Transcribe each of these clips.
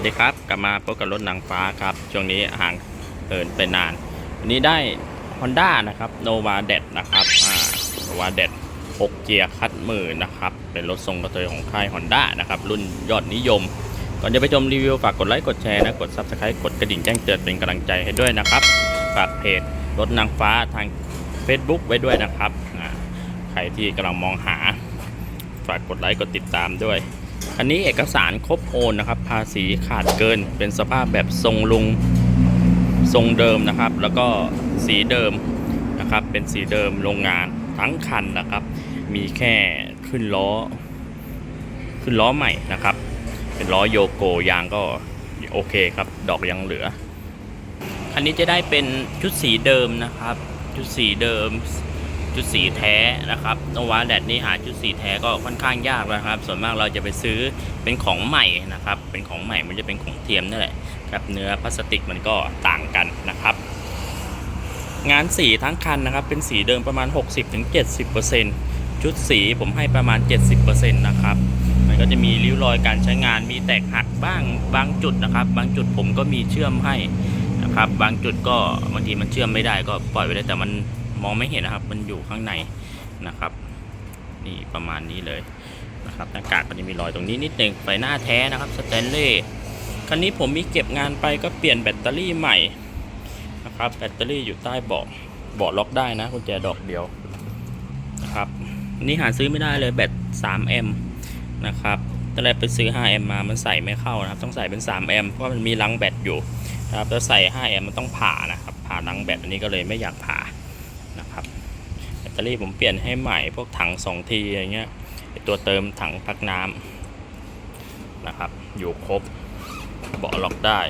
วัสดีครับ กลับมาพบกับรถนางฟ้าครับ ช่วงนี้ห่างเหินไปนาน วันนี้ได้ Honda นะครับ Nova d e d นะครับอ่า Nova d e d 6เกียร์คัดมือนะครับ เป็นรถทรงกระเทยของค่าย Honda นะครับ รุ่นยอดนิยม ก่อนจะไปชมรีวิว ฝากกดไลค์กดแชร์นะ กด Subscribe กดกระดิ่งแจ้งเตือนเป็นกำลังใจให้ด้วยนะครับ ฝากเพจรถนางฟ้าทาง Facebook ไว้ด้วยนะครับใครที่กำลังมองหา ฝากกดไลค์กดติดตามด้วย อันนี้เอกสารครบโอนนะครับ ภาษีขาดเกิน เป็นสภาพแบบทรงลุงทรงเดิมนะครับ แล้วก็สีเดิมนะครับ เป็นสีเดิมโรงงานทั้งคันนะครับ มีแค่ขึ้นล้อ ขึ้นล้อใหม่นะครับ เป็นล้อโยโกยางก็โอเคครับ ดอกยังเหลือ อันนี้จะได้เป็นชุดสีเดิมนะครับ ชุดสีเดิม ชุดสีแท้นะครับโนวาแดดนี่หาชุดสีแท้ก็ค่อนข้างยากนะครับ ส่วนมากเราจะไปซื้อเป็นของใหม่นะครับ เป็นของใหม่มันจะเป็นของเทียมนั่นแหละครับเนื้อพลาสติกมันก็ต่างกันนะครับ งานสีทั้งคันนะครับ เป็นสีเดิมประมาณ 60-70%ชุดสีผมให้ประมาณ 70%นะครับมันก็จะมีริ้วรอยการใช้งานมีแตกหักบ้างบางจุดนะครับ บางจุดผมก็มีเชื่อมให้นะครับ บางจุดก็บางทีมันเชื่อมไม่ได้ก็ปล่อยไว้ได้แต่มัน มองไม่เห็นนะครับ มันอยู่ข้างในนะครับ นี่ประมาณนี้เลยนะครับหน้ากากก็จะมีรอยตรงนี้นิดนึงไฟหน้าแท้นะครับสแตนเล่คันนี้ผมมีเก็บงานไปก็เปลี่ยนแบตเตอรี่ใหม่นะครับแบตเตอรี่อยู่ใต้เบาะเบาะล็อกได้นะกุญแจดอกเดียวนะครับอันนี่หาซื้อไม่ได้เลยแบต 3 แอมป์นะครับตอนแรกไปซื้อ 5 แอมป์มามันใส่ไม่เข้านะครับ ต้องใส่เป็น 3 แอมป์เพราะมันมีรังแบตอยู่นะครับแล้วใส่ 5 แอมป์มันต้องผ่านะครับ ผ่ารังแบตอันนี้ก็เลยไม่อยากผ่า ตเตอรี่ผมเปลี่ยนให้ใหม่พวกถัง2ทีอย่างเงี้ยตัวเติมถังพักน้ำนะครับ อยู่ครบเบาะล็อกได้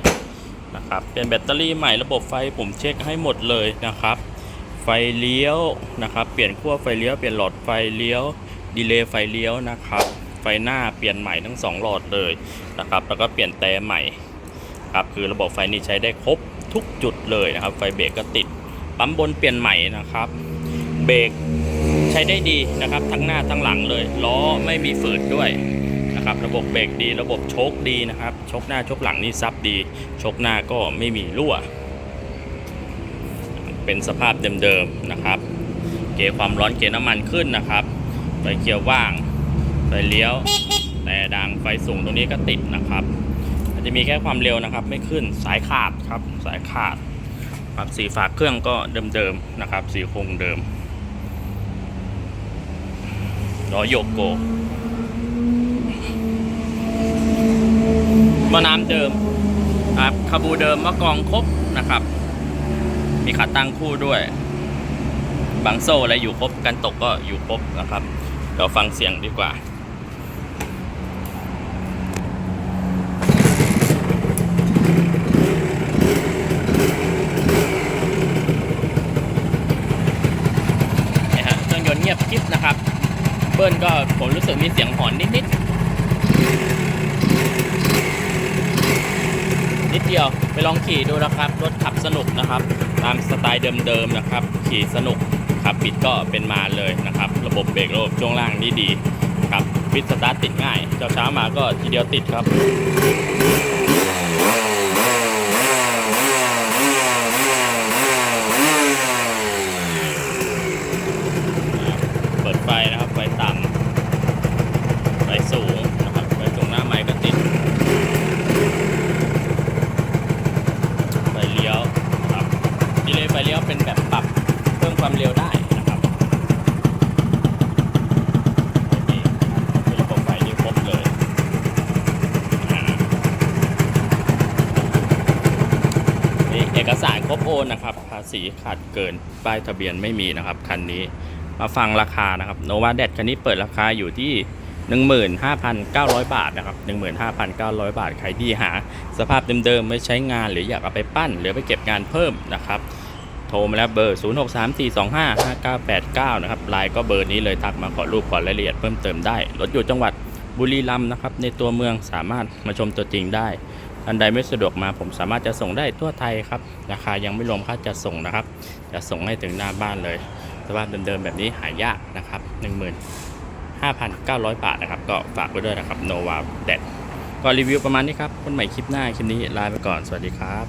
นะครับเปลี่ยนแบตเตอรี่ใหม่ระบบไฟผมเช็คให้หมดเลยนะครับ ไฟเลี้ยวนะครับ เปลี่ยนขั้วไฟเลี้ยวเปลี่ยนหลอดไฟเลี้ยวดีเลย์ไฟเลี้ยวนะครับ ไฟหน้าเปลี่ยนใหม่ทั้งสองหลอดเลยนะครับ แล้วก็เปลี่ยนแต่ใหม่ครับคือระบบไฟนี้ใช้ได้ครบทุกจุดเลยนะครับ ไฟเบรกก็ติดปั๊มบนเปลี่ยนใหม่นะครับ เบรกใช้ได้ดีนะครับ ทั้งหน้าทั้งหลังเลย ล้อไม่มีฝืดด้วยนะครับ ระบบเบรกดี ระบบโชคดีนะครับโชคหน้าโชคหลังนี่ซับดีโชคหน้าก็ไม่มีรั่ว เป็นสภาพเดิมๆนะครับ เกียร์ความร้อนเกียร์น้ำมันขึ้นนะครับไฟเกียร์ว่างไฟเลี้ยว แต่ดังไฟสูงตรงนี้ก็ติดนะครับอาจจะมีแค่ความเร็วนะครับ ไม่ขึ้นสายขาดครับสายขาดครับสีฝาเครื่องก็เดิมๆนะครับ สีคงเดิม ล้อโยกโกมาน้ำเดิมครับคาบูเดิมมะกองครบนะครับ มีขาตั้งคู่ด้วยบางโซ่อะไรอยู่ครบกันตกก็อยู่ครบนะครับ เดี๋ยวฟังเสียงดีกว่า นะฮะเครื่องยนต์เงียบกริบนะครับ เบิ้ลก็ผมรู้สึกมีเสียงหอนนิดนิดๆ นิดเดียวไปลองขี่ดูนะครับ รถขับสนุกนะครับ ตามสไตล์เดิมๆนะครับ ขี่สนุกขับปิดก็เป็นมาเลยนะครับ ระบบเบรกระบบช่วงล่างนี่ดีครับฟิตสตาร์ทติดง่ายเช้าเช้าๆมาก็ทีเดียวติดครับ เปิดไฟนะครับ ไฟต่ำไฟสูงนะครับ ไฟสูงหน้าไม้ก็ติด ไฟเลี้ยวนะครับดีเลยไฟเลี้ยวเป็นแบบปรับเพิ่มความเร็วได้นะครับนี่เป็นระบบไฟนี่ครบเลยอ่านี่เอกสารครบโอนนะครับ ภาษีขาดเกิน ป้ายทะเบียนไม่มีนะครับ คันนี้ มาฟังราคานะครับโนวาเดดคันนี้เปิดราคาอยู่ที่15,900 บาทนะครับ 15,900 บาท ใครที่หา สภาพเดิมๆ ไม่ใช้งานหรืออยากเอาไปปั้น หรือไปเก็บงานเพิ่มนะครับ โทรมาแล้วเบอร์ 0634255989 นะครับไลน์ก็เบอร์นี้เลยทักมาขอรูปขอรายละเอียดเพิ่มเติมได้ รถอยู่จังหวัดบุรีรัมย์นะครับ ในตัวเมืองสามารถมาชมตัวจริงได้ ท่านใดไม่สะดวกมาผมสามารถจะส่งได้ทั่วไทยครับราคายังไม่รวมค่าจัดส่งนะครับ จะส่งให้ถึงหน้าบ้านเลยสภาพเดิมๆแบบนี้หายากนะครับ15,900 บาทนะครับ ก็ฝากไว้ด้วยนะครับโนวาเด็ดก็รีวิวประมาณนี้ครับคนใหม่คลิปหน้าคลิปนี้ลาไปก่อนสวัสดีครับ